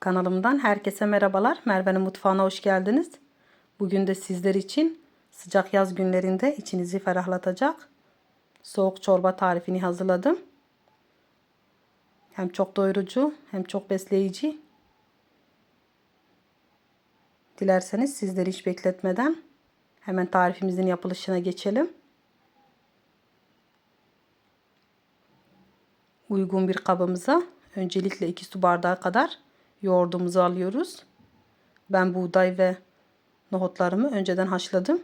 Kanalımdan herkese merhabalar. Merve'nin mutfağına hoş geldiniz. Bugün de sizler için sıcak yaz günlerinde içinizi ferahlatacak soğuk çorba tarifini hazırladım. Hem çok doyurucu hem çok besleyici. Dilerseniz sizleri hiç bekletmeden hemen tarifimizin yapılışına geçelim. Uygun bir kabımıza öncelikle 2 su bardağı kadar yoğurdumuzu alıyoruz. Ben buğday ve nohutlarımı önceden haşladım.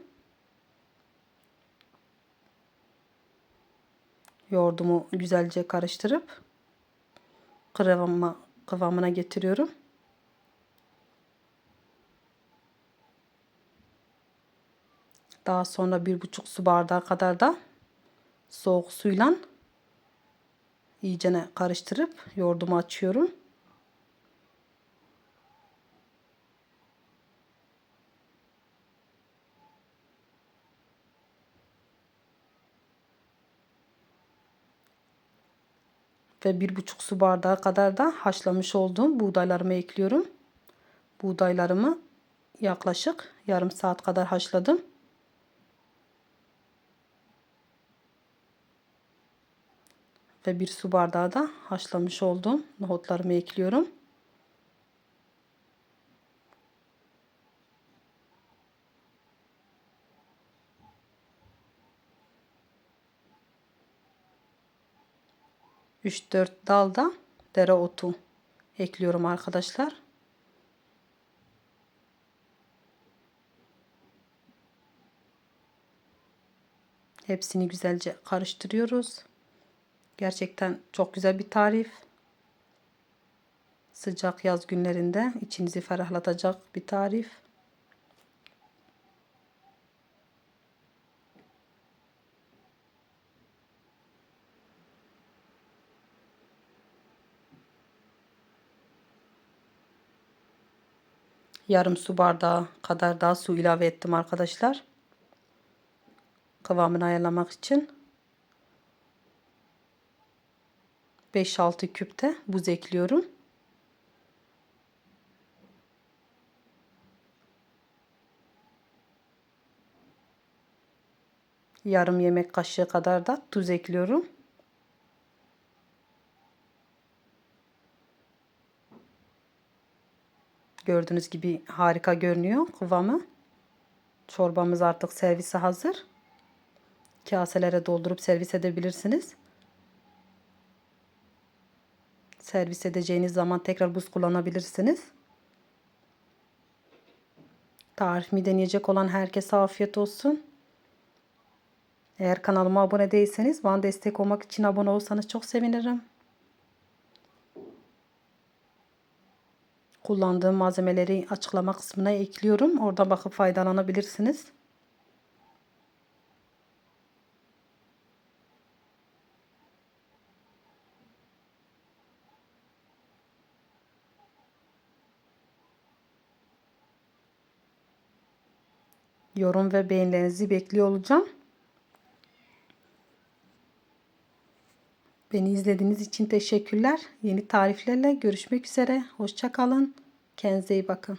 Yoğurdumu güzelce karıştırıp kıvama, kıvamına getiriyorum. Daha sonra bir buçuk su bardağı kadar da soğuk suyla iyicene karıştırıp yoğurdumu açıyorum. Ve bir buçuk su bardağı kadar da haşlamış olduğum buğdaylarımı ekliyorum. Buğdaylarımı yaklaşık yarım saat kadar haşladım. Ve bir su bardağı da haşlamış olduğum nohutlarımı ekliyorum. Üç dört dal da dereotu ekliyorum arkadaşlar. Hepsini güzelce karıştırıyoruz. Gerçekten çok güzel bir tarif. Sıcak yaz günlerinde içinizi ferahlatacak bir tarif. Yarım su bardağı kadar daha su ilave ettim arkadaşlar. Kıvamını ayarlamak için. 5-6 küpte buz ekliyorum. Yarım yemek kaşığı kadar da tuz ekliyorum. Gördüğünüz gibi harika görünüyor kıvamı. Çorbamız artık servise hazır. Kaselere doldurup servis edebilirsiniz. Servis edeceğiniz zaman tekrar buz kullanabilirsiniz. Tarifimi deneyecek olan herkese afiyet olsun. Eğer kanalıma abone değilseniz bana destek olmak için abone olsanız çok sevinirim. Kullandığım malzemeleri açıklama kısmına ekliyorum. Oradan bakıp faydalanabilirsiniz. Yorum ve beğenilerinizi bekliyor olacağım. Beni izlediğiniz için teşekkürler. Yeni tariflerle görüşmek üzere. Hoşçakalın. Kendinize iyi bakın.